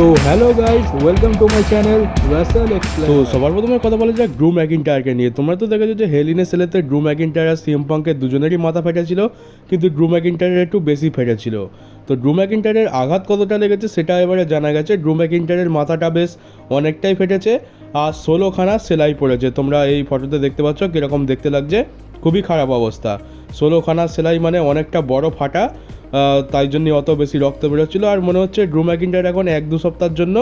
তো hello guys welcome to my channel Rasel তো সবার প্রথমে কথা বলা যাক ড্রু ম্যাকিনটায়ারকে নিয়ে। তোমরা তো দেখেছ যে হেলিনে সেলেতে ড্রু ম্যাকিনটায়ার আর সিএম পাঙ্কের দুজনেরই মাথা ফেটেছিল কিন্তু ড্রু ম্যাকিনটায়ারের একটু বেশি ফেটেছিল তো ড্রু ম্যাকিনটায়ারের আঘাত কতটা লেগেছে সেটা এবারে জানা গেছে। ড্রু ম্যাকিনটায়ারের মাথাটা বেশ অনেকটাই ফেটেছে, আর ষোলোখানা সেলাই পড়েছে। তোমরা এই ফটোতে দেখতে পাচ্ছ কীরকম দেখতে লাগছে, খুবই খারাপ অবস্থা। ষোলোখানা সেলাই মানে অনেকটা বড় ফাটা তাই জন্যই অত বেশি রক্ত বেরোচ্ছিলো। আর মনে হচ্ছে ড্রু ম্যাকিনটায়ার এখন এক দু সপ্তাহের জন্য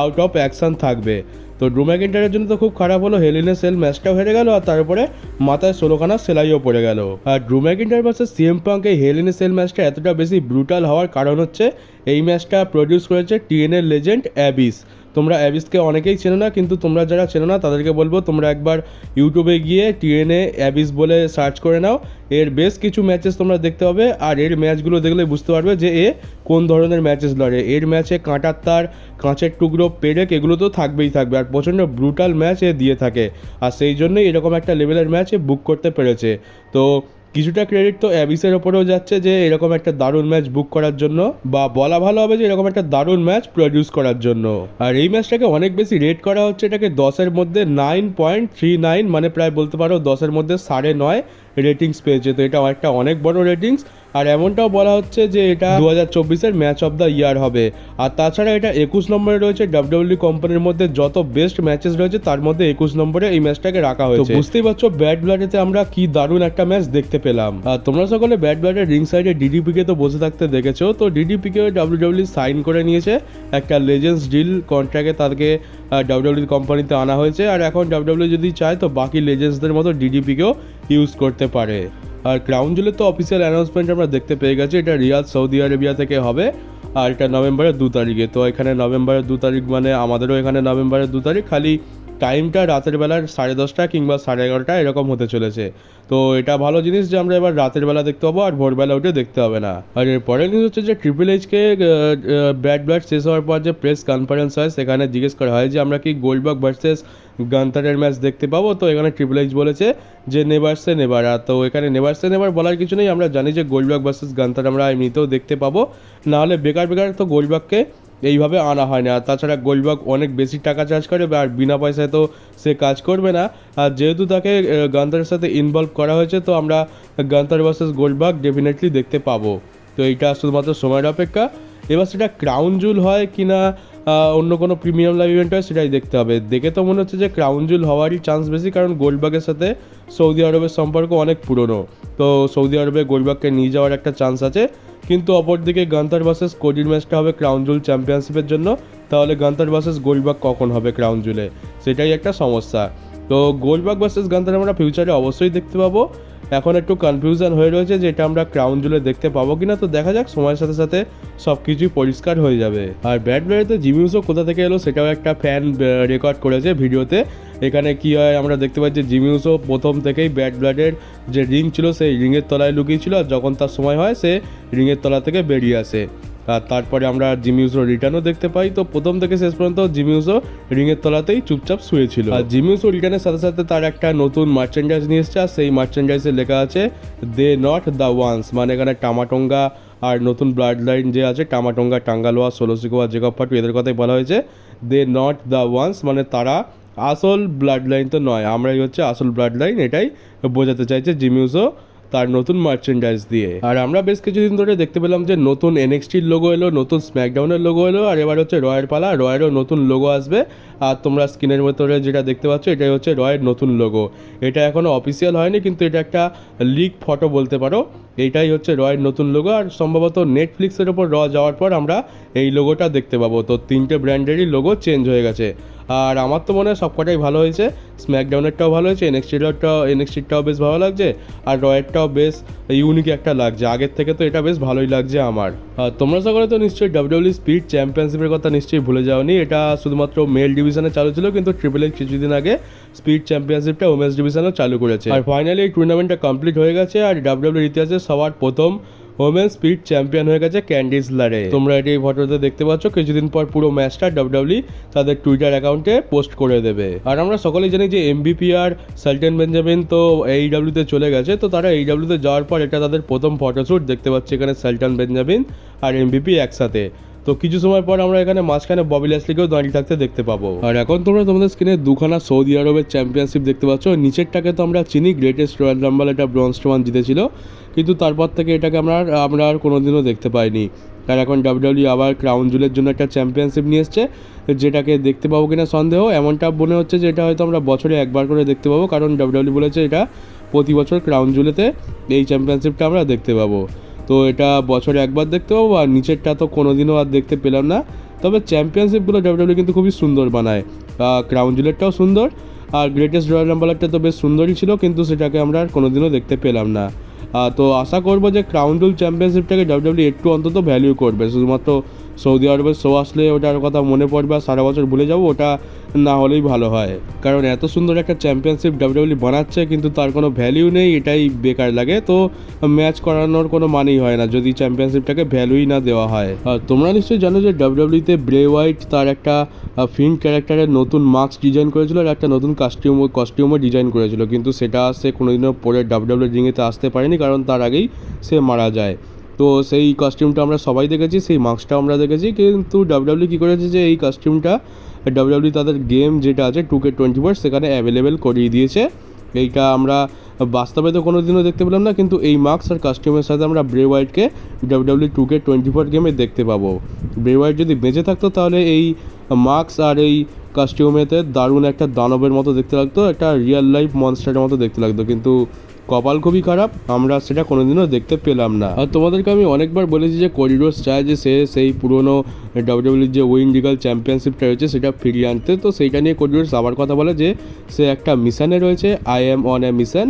আউট অফ অ্যাকশান থাকবে। তো ড্রু ম্যাকিনটায়ারের জন্য তো খুব খারাপ হলো হেলিনে সেল ম্যাচটাও হেরে গেল আর তারপরে মাথায় ষোলোখানা সেলাইও পড়ে গেল। আর Drew McIntyre versus CM Punk এই হেলিনে সেল ম্যাচটা এতটা বেশি ব্রুটাল হওয়ার কারণ হচ্ছে, এই ম্যাচটা প্রডিউস করেছে টিএনএ লেজেন্ড অ্যাবিস তোমরা অ্যাবিসকে অনেকেই চেনো না, কিন্তু তোমরা যারা চেনো না, তাদেরকে বলব তোমরা একবার ইউটিউবে গিয়ে টিএনএ অ্যাবিস বলে সার্চ করে নাও। এর বেশ কিছু ম্যাচেস তোমরা দেখতে পাবে, আর এর ম্যাচগুলো দেখলে বুঝতে পারবে যে এ কোন ধরনের ম্যাচেস লড়ে। এর ম্যাচে কাঁটার তার, কাঁচের টুকরো, পেরেক, এগুলো তো থাকবেই থাকবে, আর প্রচণ্ড ব্রুটাল ম্যাচ এ দিয়ে থাকে। আর সেই জন্যই এরকম একটা লেভেলের ম্যাচ বুক করতে পেরেছে। তো কিছুটা ক্রেডিট তো অ্যাবিসের ওপরেও যাচ্ছে যে এরকম একটা দারুণ ম্যাচ বুক করার জন্য বা বলা ভালো হবে যে এরকম একটা দারুণ ম্যাচ প্রডিউস করার জন্য। আর এই ম্যাচটাকে অনেক বেশি রেট করা হচ্ছে এটাকে দশের মধ্যে নাইন পয়েন্ট থ্রি নাইন মানে প্রায় বলতে পারো দশের মধ্যে সাড়ে নয় রেটিংস পেয়েছে। তো এটা একটা অনেক বড় রেটিংস আর এমনটাও বলা হচ্ছে যে এটা দু হাজার চব্বিশের ম্যাচ অফ দ্য ইয়ার হবে। আর তাছাড়া এটা একুশ নম্বরে রয়েছে ডাব্লিউডব্লিউ কোম্পানির মধ্যে যত বেস্ট ম্যাচেস রয়েছে, তার মধ্যে একুশ নম্বরে এই ম্যাচটাকে রাখা হয়েছে। বুঝতেই পারছ ব্যাট ব্লাডেতে আমরা কি দারুণ একটা ম্যাচ দেখতে পেলাম। আর তোমরা সকলে ব্যাট ব্লাডের রিং সাইডে ডিডিপিকে তো বসে থাকতে দেখেছ। তো ডিডিপিকে ডাব্লিউডব্লিউ সাইন করে নিয়েছে। একটা লেজেন্ডস ডিল কন্ট্রাক্টে তাদেরকে ডাব্লিউডব্লিউ কোম্পানিতে আনা হয়েছে। আর এখন ডাব্লিউডাব্লিউ যদি চায়, তো বাকি লেজেন্ডসদের মতো ডিডিপিকেও ইউজ করতে পারে। আর ক্রাউন জুলের তো অফিসিয়াল অ্যানাউন্সমেন্ট আমরা দেখতে পেয়ে গেছি। এটা রিয়াদ, সৌদি আরেবিয়া থেকে হবে। আর এটা নভেম্বরের দু তারিখে। তো এখানে নভেম্বরের দু তারিখ মানে আমাদেরও এখানে নভেম্বরের দু তারিখ। খালি টাইমটা রাতের বেলার সাড়ে দশটা কিংবা সাড়ে এগারোটা এরকম হতে চলেছে। তো এটা ভালো জিনিস যে আমরা এবার রাতের বেলা দেখতে পাবো আর ভোরবেলা উঠে দেখতে হবে না। আর পরের নিউজ হচ্ছে যে ট্রিপল এইচকে ব্যাট ব্যাট শেষ হওয়ার পর যে প্রেস কনফারেন্স হয়, সেখানে জিজ্ঞেস করা হয় যে আমরা কি গোল্ডবার্গ ভার্সেস গান্তারের ম্যাচ দেখতে পাবো? তো এখানে ট্রিপল এইচ বলেছে যে নেভার সে নেভার আর তো এখানে নেভার সে নেভার বলার কিছু নেই। আমরা জানি যে গোল্ডবার্গ ভার্সেস গান্তার আমরা এমনিতেও দেখতে পাবো। নাহলে বেকার বেকার তো গোল্ডবার্গকে এইভাবে আনা হয় না। আর তাছাড়া গোল্ডবার্গ অনেক বেশি টাকা চার্জ করে আর বিনা পয়সায় তো সে কাজ করবে না। আর যেহেতু তাকে গান্তারের সাথে ইনভলভ করা হয়েছে, তো আমরা গান্তার ভার্সেস গোল্ডবার্গ ডেফিনেটলি দেখতে পাবো। তো এইটা শুধুমাত্র সময়ের অপেক্ষা। এবার সেটা ক্রাউন জুল হয় কি না অন্য কোনো প্রিমিয়াম লাইভ ইভেন্ট হয় সেটাই দেখতে হবে। দেখে তো মনে হচ্ছে যে ক্রাউন জুল হওয়ারই চান্স বেশি, কারণ গোল্ডবার্গের সাথে সৌদি আরবের সম্পর্ক অনেক পুরনো। তো সৌদি আরবে গোল্ডবার্গকে নিয়ে যাওয়ার একটা চান্স আছে। কিন্তু অপরদিকে গান্তার ভার্সেস কোডির ম্যাচটা হবে ক্রাউন জুল চ্যাম্পিয়নশিপের জন্য। তাহলে গান্তার ভার্সেস গোলবাগ কখন হবে ক্রাউন জুলে সেটাই একটা সমস্যা। তো গোলবাগ ভার্সেস গান্তার আমরা ফিউচারে অবশ্যই দেখতে পাবো। এখন একটু কনফিউশন হয়ে রয়েছে যে এটা আমরা ক্রাউন জুলে দেখতে পাবো কিনা, তো দেখা যাক, সময়ের সাথে সাথে সব কিছুই পরিষ্কার হয়ে যাবে। আর ব্যাট ব্যাডে জিমিউসও কোথা থেকে এলো সেটাও একটা ফ্যান রেকর্ড করেছে ভিডিওতে। এখানে কি হয়, আমরা দেখতে পাচ্ছি জিমিউসও প্রথম থেকেই ব্যাট ব্লাডের যে রিং ছিল, সেই রিংয়ের তলায় লুকিয়েছিল আর যখন তার সময় হয়, সে রিংয়ের তলা থেকে বেরিয়ে আসে। তারপরে আমরা জিমিউসও রিটার্নও দেখতে পাই। তো প্রথম থেকে শেষ পর্যন্ত জিমিউসও রিংয়ের তলাতেই চুপচাপ শুয়েছিল। আর জিমিউসও রিটার্নের সাথে সাথে তার একটা নতুন মার্চেন্ডাইজ নিয়ে এসছে, আর সেই মার্চেন্ডাইজে লেখা আছে দে নট দ্য ওয়ান্স মানে এখানে টামাটঙ্গা আর নতুন ব্লাড লাইন যে আছে, টামাটঙ্গা টাঙ্গালোয়া ষোলশিকোয়া জেকব ফাটু এদের কথাই বলা হয়েছে। দে নট দ্য ওয়ান্স মানে তারা আসল ব্লাড লাইন তো নয়, আমরাই হচ্ছে আসল ব্লাড লাইন এটাই বোঝাতে চাইছে জিমিউসও। তার নতুন মার্চেন্ডাইজ দিয়ে। আর আমরা বেশ কিছুদিন ধরে দেখতে পেলাম যে নতুন এনএক্সটির লোগো এলো, নতুন স্ম্যাকডাউনের লোগো এলো, আর এবার হচ্ছে রয়ের পালা রয়েরও নতুন লোগো আসবে। আর তোমরা স্ক্রিনের ভেতরে যেটা দেখতে পাচ্ছ, এটাই হচ্ছে রয়ের নতুন লোগো এটা এখনও অফিসিয়াল হয়নি, কিন্তু এটা একটা লিক ফটো বলতে পারো। এইটাই হচ্ছে রয়ের নতুন লোগো আর সম্ভবত নেটফ্লিক্সের ওপর র যাওয়ার পর আমরা এই লোগোটা দেখতে পাবো। তো তিনটে ব্র্যান্ডেরই লোগো চেঞ্জ হয়ে গেছে। আর আমার তো মনে হয় সবকটাই ভালো হয়েছে। স্ম্যাকডাউনেরটাও ভালো হয়েছে এনএক্সটিটাও এনএক্সটিটাও বেশ ভালো লাগছে, আর রয়েরটাও বেশ ইউনিক একটা লাগছে। আগের থেকে তো এটা বেশ ভালোই লাগছে আমার। তোমরা সকলে তো নিশ্চয়ই ডাব্লিউডব্লিউ স্পিড চ্যাম্পিয়নশিপের কথা নিশ্চয়ই ভুলে যাওনি। এটা শুধুমাত্র মেল ডিভিশনে চালু ছিল, কিন্তু ট্রিপল এইচ কিছুদিন আগে স্পিড চ্যাম্পিয়নশিপটা ওমেন্স ডিভিশনেও চালু করেছে। আর ফাইনালি এই টুর্নামেন্টটা কমপ্লিট হয়ে গেছে, আর ডাব্লিউডব্লিউ ইতিহাসে সবার প্রথম ওমেন স্পিড চ্যাম্পিয়ন হয়ে গেছে ক্যান্ডিস লারে তোমরা এটি এই ফটোতে দেখতে পাচ্ছ, কিছুদিন পর পুরো ম্যাচটা ডাব্লিউডাব্লিউ তাদের টুইটার অ্যাকাউন্টে পোস্ট করে দেবে। আর আমরা সকলেই জানি যে এমবিপি আর সালটেন বেঞ্জামিন তো এই তে চলে গেছে, তো তারা এই তে যাওয়ার পর এটা তাদের প্রথম ফটোশ্যুট দেখতে পাচ্ছি এখানে সালটান বেঞ্জামিন আর এমবিপি একসাথে। তো কিছু সময় পর আমরা এখানে মাঝখানে ববি ল্যাসলিকেও দাঁড়িয়ে থাকতে দেখতে পাবো। আর এখন তোমরা তোমাদের স্ক্রিনে দুখানা সৌদি আরবের চ্যাম্পিয়নশিপ দেখতে পাচ্ছ। নিচেরটাকে তো আমরা চিনি গ্রেটেস্ট রয়্যাল রাম্বল এটা ব্রঞ্জ ওয়ান জিতেছিল। কিন্তু তারপর থেকে এটাকে আমরা আমরা আর কোনোদিনও দেখতে পাইনি। আর এখন ডাব্লিউডাব্লিউ আবার ক্রাউন জুলের জন্য একটা চ্যাম্পিয়নশিপ নিয়ে এসছে, যেটাকে দেখতে পাবো কিনা সন্দেহ। এমনটা মনে হচ্ছে যে এটা হয়তো আমরা বছরে একবার করে দেখতে পাবো, কারণ ডাব্লিউডাব্লিউ বলেছে এটা প্রতি বছর ক্রাউন জুলেতে এই চ্যাম্পিয়নশিপটা আমরা দেখতে পাবো। তো এটা বছরে একবার দেখতে পাবো আর নিচেরটা তো কোনোদিনও আর দেখতে পেলাম না। তবে চ্যাম্পিয়নশিপগুলো ডাব্লিউডাব্লিউ কিন্তু খুবই সুন্দর বানায়। ক্রাউন জুলেটটাও সুন্দর, আর গ্রেটেস্ট রয়্যাল রাম্বলারটা তো বেশ সুন্দরই ছিল, কিন্তু সেটাকে আমরা আর কোনোদিনও দেখতে পেলাম না। তো আশা করব যে ক্রাউন জুল চ্যাম্পিয়নশিপটাকে ডাব্লিউডাব্লিউ একটু অন্তত ভ্যালিউ করবে, শুধুমাত্র সৌদি আরবের শো আসলে ওটার কথা মনে পড়বে আর সারা বছর ভুলে যাব, ওটা না হলেই ভালো হয়। কারণ এত সুন্দর একটা চ্যাম্পিয়নশিপ ডাব্লিউডাব্লিউ বানাচ্ছে, কিন্তু তার কোনো ভ্যালিউ নেই, এটাই বেকার লাগে। তো ম্যাচ করানোর কোনো মানেই হয় না, যদি চ্যাম্পিয়নশিপটাকে ভ্যালুই না দেওয়া হয়। আর তোমরা নিশ্চয়ই জানো যে ডাব্লিউডাব্লিউতে ব্রে হোয়াইট তার একটা ফিল্ম ক্যারেক্টারের নতুন মাস্ক ডিজাইন করেছিল আর একটা নতুন কাস্টিউম কস্টিউমও ডিজাইন করেছিল। কিন্তু সেটা সে কোনোদিনও পরে ডাব্লিউডাব্লিউ রিংয়েতে আসতে পারেনি, কারণ তার আগেই সে মারা যায়। তো সেই কস্টিউমটা আমরা সবাই দেখেছি, সেই মাস্কটাও আমরা দেখেছি, কিন্তু ডাব্লিউডাব্লিউ কী করেছে যে এই কস্টিউমটা ডাব্লিউডাব্লিউ তাদের গেম যেটা আছে টু কে টোয়েন্টি ফোর সেখানে অ্যাভেলেবেল করিয়ে দিয়েছে। এইটা আমরা বাস্তবে তো কোনো দিনও দেখতে পেলাম না, কিন্তু এই মাস্ক আর কাস্টিউমের সাথে আমরা Bray হোয়াইটকে W W two K twenty four গেমে দেখতে পাবো। ব্রে হোয়াইট যদি বেঁচে থাকতো তাহলে এই মাস্ক আর এই কাস্টিউমেতে দারুণ একটা দানবের মতো দেখতে লাগতো, একটা রিয়েল লাইফ মনস্টারের মতো দেখতে লাগতো, কিন্তু কপাল খুবই খারাপ, আমরা সেটা কোনোদিনও দেখতে পেলাম না। আর তোমাদেরকে আমি অনেকবার বলেছি যে করিডোর চায় যে সে সেই পুরনো ডাব্লিউডাব্লিউ যে উইন লিগাল চ্যাম্পিয়নশিপটা রয়েছে সেটা ফিরিয়ে আনতে। তো সেইটা নিয়ে করিডোর আবার কথা বলে যে সে একটা মিশনে রয়েছে I am on a mission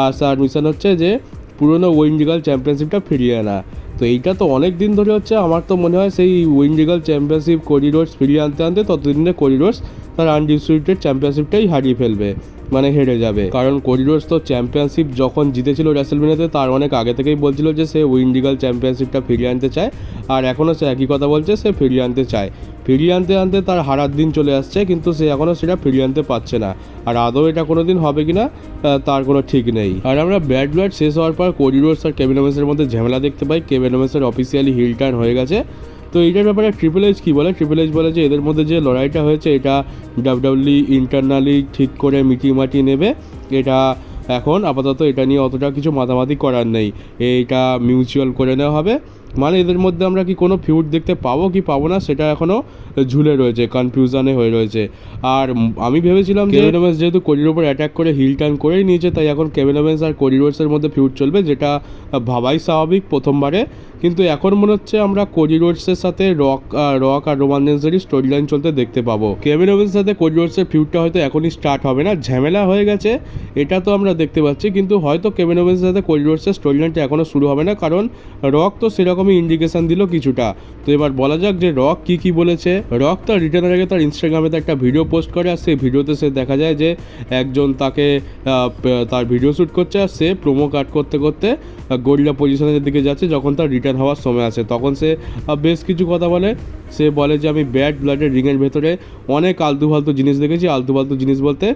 R sir mission হচ্ছে যে পুরনো উইন লিগাল চ্যাম্পিয়নশিপটা ফিরিয়ে আনা। তো এইটা তো অনেক দিন ধরে হচ্ছে, আমার তো মনে হয় সেই উইন লিগাল চ্যাম্পিয়নশিপ করিডোর্স ফিরিয়ে আনতে আনতে ততদিনে করিডোর্স তার আনডিস্ট্রিবিউটেড চ্যাম্পিয়নশিপটাই হারিয়ে ফেলবে। মানে হেরে যাবে। কারণ করিডোর্স তো চ্যাম্পিয়নশিপ যখন জিতেছিল রেসেলমিনাতে তার অনেক আগে থেকেই বলছিল যে সে উইন্ডিগাল চ্যাম্পিয়নশিপটা ফিরিয়ে আনতে চায়। আর এখনও সে একই কথা বলছে, সে ফিরিয়ে আনতে চায়। ফিরিয়ে আনতে আনতে তার হারার দিন চলে আসছে, কিন্তু সে এখনও সেটা ফিরিয়ে আনতে পারছে না। আর আদৌ এটা কোনো দিন হবে কি না তার কোনো ঠিক নেই। আর আমরা ব্যাড ব্লাড শেষ হওয়ার পর করিডোর্স আর কেভিনোমেসের মধ্যে ঝামেলা দেখতে পাই। কেভিনোমেসের অফিসিয়ালি হিল টার্ন হয়ে গেছে। তো এইটার ব্যাপারে ট্রিপল এইচ কী বলে? ট্রিপল এইচ বলে যে এদের মধ্যে যে লড়াইটা হয়েছে, এটা ডাব্লিউডাব্লি ইন্টারনালি ঠিক করে মাটিয়ে নেবে। এটা এখন আপাতত এটা নিয়ে অতটা কিছু মাতামাতি করার নেই। এইটা মিউচুয়াল করে নেওয়া হবে। মানে এদের মধ্যে আমরা কি কোনো ফিউড দেখতে পাবো কি পাবো না সেটা এখনও ঝুলে রয়েছে কনফিউশনে হয়ে রয়েছে। আর আমি ভেবেছিলাম যে কেভেন যেহেতু কোরির ওপর অ্যাটাক করে হিল টার্ন করেই নিয়েছে, তাই এখন কেভেন আর কোরিডোর্সের মধ্যে ফিউড চলবে, যেটা ভাবাই স্বাভাবিক প্রথমবারে। কিন্তু এখন মনে হচ্ছে আমরা কোরিডোর্সের সাথে রক রক আর রোমান্সেরই স্টোরি লাইন চলতে দেখতে পাবো। কেভিন ওভেন্সের সাথে কোরিডোর্সের ফিউডটা হয়তো এখনই স্টার্ট হবে না, ঝামেলা হয়ে গেছে, এটা তো আমরা দেখতে পাচ্ছি, কিন্তু হয়তো কেভিন ওভেন্সের সাথে কোরিডোর্সের স্টোরি লাইনটা এখনও শুরু হবে না, কারণ রক তো সেরকমই ইন্ডিকেশন দিল কিছুটা। তো এবার বলা যাক যে রক কি কি বলেছে। রক তার রিটার্নের আগে তার ইনস্টাগ্রামে একটা ভিডিও পোস্ট করে আর সেই ভিডিওতে সে দেখা যায় যে একজন তাকে তার ভিডিও শ্যুট করছে আর সে প্রোমো কাট করতে করতে গরিলা পজিশনের দিকে যাচ্ছে যখন তার রিটার্ন হওয়ার সময় আছে তখন সে বেশ কিছু কথা বলে। সে বলে যে, আমি ব্যাড ব্লাডের রিংয়ের ভেতরে অনেক আলতু ফালতু জিনিস দেখেছি। আলতু ফালতু জিনিস বলতে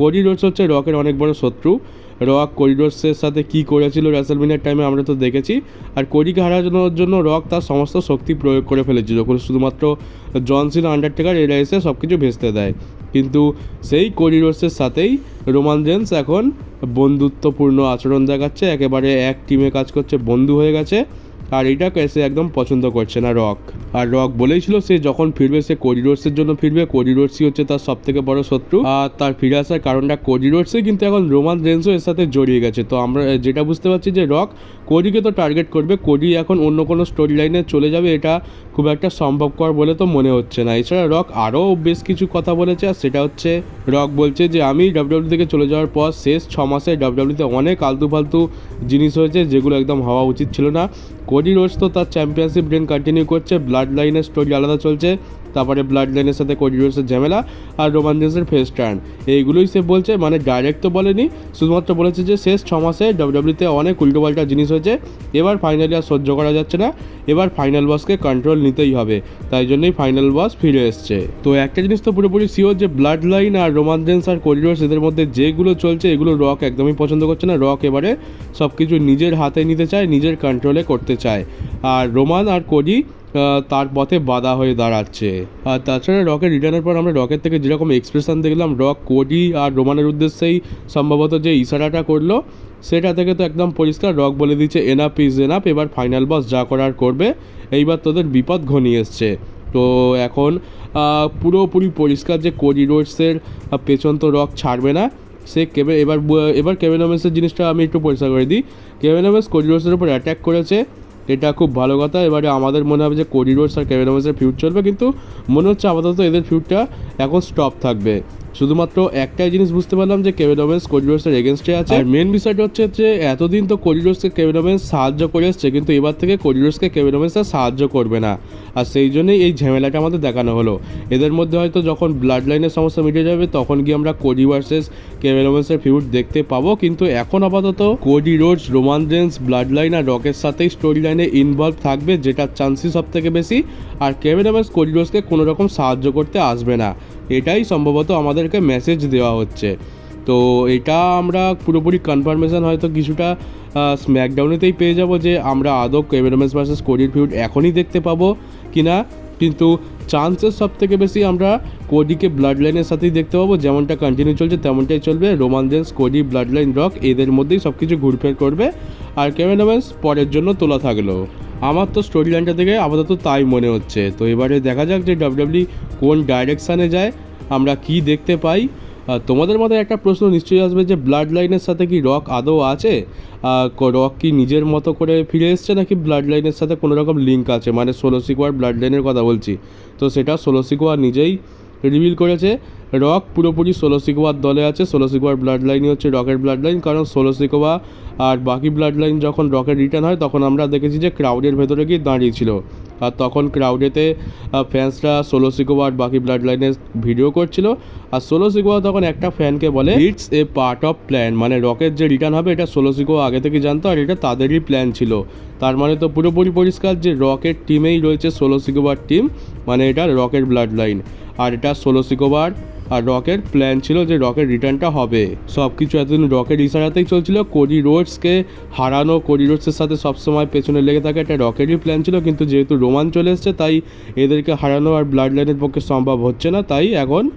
কোরিডোর্স হচ্ছে রকের অনেক বড় শত্রু। রক করিডোর্সের সাথে কি করেছিল রেসেলমিনের টাইমে আমরা তো দেখেছি। আর কোরিকে হারানোর জন্য রক তার সমস্ত শক্তি প্রয়োগ করে ফেলেছিল। শুধুমাত্র জনসিন আন্ডারটেকার এরা এসে সব কিছু ভেস্তে দেয়। কিন্তু সেই করিডোর্সের সাথেই রোমান জেন্স এখন বন্ধুত্বপূর্ণ আচরণ দেখাচ্ছে। একেবারে এক টিমে কাজ করছে, বন্ধু হয়ে গেছে। আর এটাকে সে একদম পছন্দ করছে না রক। আর রক বলেইছিল সে যখন ফিরবে, সে কোরিডোর্সের জন্য ফিরবে। কোরিডোর্সই হচ্ছে তার সব থেকে বড় শত্রু। আর তার ফিরে আসার কারণটা কোরিডোর্সে কিন্তু এখন রোমান রেন্সও এর সাথে জড়িয়ে গেছে। তো আমরা, যেটা বুঝতে পারছি যে রক কোরিকে তো টার্গেট করবে, কোডি এখন অন্য কোনো স্টোরি লাইনে চলে যাবে, এটা খুব একটা সম্ভবকর বলে তো মনে হচ্ছে না। এছাড়া রক আরও বেশ কিছু কথা বলেছে, আর সেটা হচ্ছে রক বলছে যে, আমি ডাব্লিউডাব্লিউ থেকে চলে যাওয়ার পর শেষ ছ মাসে ডাব্লিউডাব্লিউতে অনেক আলতু ফালতু জিনিস হয়েছে, যেগুলো একদম হওয়া উচিত ছিল না। কোডি রোজ তো তার চ্যাম্পিয়নশিপ রেন কন্টিনিউ করছে ব্লাড লাইনের স্টোরি আলাদা চলছে। তারপরে ব্লাড লাইনের সাথে কোডি রোজের ঝামেলা আর রোমাঞ্জেন্সের ফেস টার্ন এইগুলোই সে বলছে মানে ডাইরেক্ট তো বলেনি, শুধুমাত্র বলেছে যে শেষ ছ মাসে ডাব্লিউডাব্লিউতে অনেক উল্টোপাল্টা জিনিস হয়েছে, এবার ফাইনালি আর সহ্য করা যাচ্ছে না, এবার ফাইনাল বসকে কন্ট্রোল নিতেই হবে, তাই জন্যই ফাইনাল বস ফিরে এসছে। তো একটা জিনিস তো পুরোপুরি শিওর যে ব্লাড লাইন আর রোমাঞ্জেন্স আর করিডোর্স এদের মধ্যে যেগুলো চলছে, এগুলো রক একদমই পছন্দ করছে না। রক এবারে সব কিছু নিজের হাতে নিতে চায়, নিজের কন্ট্রোলে করতে চায়। আর রোমান আর কোডি তার পথে বাধা হয়ে দাঁড়াচ্ছে। আর তাছাড়া রকের রিটার্নের পর আমরা রকের থেকে যেরকম এক্সপ্রেশন দেখলাম, রক, কোডি আর রোমানের উদ্দেশ্যেই সম্ভবত যে ইশারাটা করল, সেটা থেকে তো একদম পরিষ্কার রক বলে দিচ্ছে এনাপ ইজ এনাপ এবার ফাইনাল বস যা করার করবে, এইবার তোদের বিপদ ঘনিয়ে এসছে। তো এখন পুরোপুরি পরিষ্কার যে কোডি রোডসের পেছন তো রক ছাড়বে না, সে কেবে, এবার এবার কেভেনমেন্সের জিনিসটা আমি একটু পরিষ্কার করে দিই। কেভেনমেন্স কোরিডোর্সের উপর অ্যাটাক করেছে এটা খুব ভালো কথা। এবারে আমাদের মনে হবে যে কোরিডোর্স আর কেভেনমেন্সের ফিউট চলবে, কিন্তু মনে হচ্ছে আপাতত এদের ফিউটটা এখন স্টপ থাকবে। শুধুমাত্র একটাই জিনিস বুঝতে পারলাম যে কেভেনমেন্স কোরিডোর্সের এগেনস্টে আছে। আর মেন বিষয়টা হচ্ছে যে এতদিন তো কোরিডোর্সকে কেভেনমেন্স সাহায্য করে এসছে, কিন্তু এবার থেকে কোরিডোর্সকে কেভেনমেন্স আর সাহায্য করবে না। আর সেই জন্যই এই ঝামেলাটা আমাদের দেখানো হলো। এদের মধ্যে হয়তো যখন ব্লাড লাইনের সমস্যা মিটে যাবে, তখন গিয়ে আমরা কোডি ভার্সেস কেভেনমেন্সের ফিউড দেখতে পাবো। কিন্তু এখন আপাতত Cody Rhodes Roman Reigns blood line আর রকের সাথেই স্টোরি লাইনে ইনভলভ থাকবে যেটার চান্সই সব থেকে বেশি। আর কেভেনমেন্স কোডি রোডসকে কোনো রকম সাহায্য করতে আসবে না। এটাই সম্ভবত আমাদেরকে মেসেজ দেওয়া হচ্ছে। তো এটা আমরা পুরোপুরি কনফার্মেশন হয়তো কিছুটা স্ম্যাকডাউনেতেই পেয়ে যাব যে আমরা আদৌ কেভেনমেন্স ভার্সেস কোডির ফিউড এখনই দেখতে পাবো কি না কিন্তু চান্সেস সব থেকে বেশি আমরা কোডিকে ব্লাড লাইনের সাথেই দেখতে পাবো। যেমনটা কন্টিনিউ চলছে, তেমনটাই চলবে। Roman Reigns Cody blood line Rock এদের মধ্যেই সব কিছু ঘুরফের করবে। আর কেভেনমেন্স পরের জন্য তোলা থাকল। আমার তো স্টোরি লাইনটা থেকে আপাতত তাই মনে হচ্ছে। তো এবারে দেখা যাক যে ডাব্লিউডাব্লিউ কোন ডাইরেকশানে যায়, আমরা কি দেখতে পাই। তোমাদের মধ্যে একটা প্রশ্ন নিশ্চয়ই আসবে যে ব্লাড লাইনের সাথে কি রক আদৌ আছে? রক কি নিজের মতো করে ফিরে এসছে নাকি ব্লাড লাইনের সাথে কোনো রকম লিঙ্ক আছে? মানে ষোলো সিকোয়ার ব্লাড লাইনের কথা বলছি। তো সেটা ষোলো সিকোয়ার নিজেই রিভিল করেছে। রক পুরোপুরি ষোলো সিকোয়ার দলে আছে। ষোলো সিকোয়ার ব্লাড লাইনই হচ্ছে রকের ব্লাড লাইন কারণ ষোলো সিকোয়া আর বাকি ব্লাড লাইন যখন রকের রিটার্ন হয়, তখন আমরা দেখেছি যে ক্রাউডের ভেতরে গিয়ে দাঁড়িয়েছিল আর তখন ক্রাউডেতে ফ্যান্সরা ষোলো সিকোয়া আর বাকি ব্লাড লাইনের ভিডিও করছিল। আর ষোলো সিকোয়া তখন একটা ফ্যানকে বলে it's a part of plan মানে রকের যে রিটার্ন হবে, এটা ষোলো সিকোয়া আগে থেকে জানতো আর এটা তাদেরই প্ল্যান ছিল। তার মানে তো পুরোপুরি পরিষ্কার যে রকের টিমেই রয়েছে ষোলো সিকোবার টিম মানে এটা রকের ব্লাড লাইন আর এটা ষোলো সিকোবার আর রকের প্ল্যান ছিল যে রকের রিটার্নটা হবে। সব কিছু এতদিন রকের ইশারাতেই চলছিল। কোডি রোডসকে হারানো, কোডি রোডসের সাথে সবসময় পেছনে লেগে থাকে একটা রকেরই প্ল্যান ছিল। কিন্তু যেহেতু রোমান চলে এসছে, তাই এদেরকে হারানো আর ব্লাড লাইনের পক্ষে সম্ভব হচ্ছে না। তাই এখন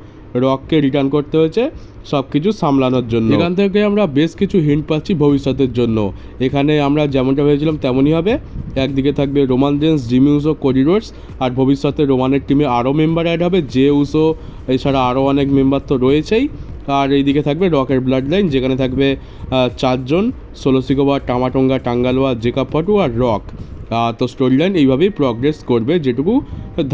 রককে রিটার্ন করতে হয়েছে সব কিছু সামলানোর জন্য। এখান থেকে আমরা বেশ কিছু হিন্ট পাচ্ছি ভবিষ্যতের জন্য। এখানে আমরা যেমনটা ভেবেছিলাম তেমনই হবে। একদিকে থাকবে Roman Reigns Jimmy Uso Cody Rhodes আর ভবিষ্যতে রোমানের টিমে আরও মেম্বার অ্যাড হবে, যে উসো এছাড়া আরও অনেক মেম্বার তো রয়েছেই। আর এইদিকে থাকবে রকের ব্লাড লাইন যেখানে থাকবে চারজন Solo Sikoa Tama Tonga Tanga Loa Jacob Fatu আর রক তো স্টোরি লাইন এইভাবেই প্রগ্রেস করবে যেটুকু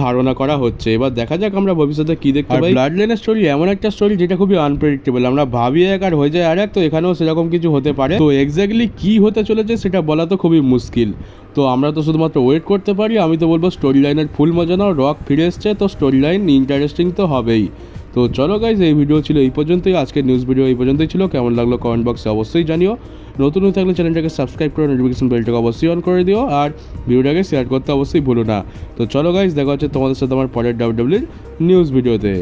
ধারণা করা হচ্ছে। এবার দেখা যাক আমরা ভবিষ্যতে কি দেখতে পাই। ব্লাড লাইনের স্টোরি এমন একটা স্টোরি যেটা খুবই আনপ্রেডিক্টেবল আমরা ভাবি এক আর হয়ে যায় আর এক তো এখানেও সেরকম কিছু হতে পারে। তো এক্স্যাক্টলি কি হতে চলেছে সেটা বলা তো খুবই মুশকিল। তো আমরা তো শুধুমাত্র ওয়েট করতে পারি আমি তো বলব স্টোরি লাইনের ফুল মজা নাও রক ফিরে এসছে তো স্টোরি লাইন ইন্টারেস্টিং তো হবেই। তো চলো গাইজ এই ভিডিও ছিল এই পর্যন্তই। আজকের নিউজ ভিডিও এই পর্যন্তই ছিল। কেমন লাগল কমেন্ট বক্সে অবশ্যই জানিও। নতুন হয়ে থাকলে চ্যানেলটাকে সাবস্ক্রাইব করে নোটিফিকেশন বেলটাকে অবশ্যই অন করে দিও। আর ভিডিওটাকে শেয়ার করতে অবশ্যই ভুলো না। তো চলো গাইজ দেখা হচ্ছে তোমাদের সাথে আমার পরের ডাব্লিউডাব্লিউর নিউজ ভিডিওতে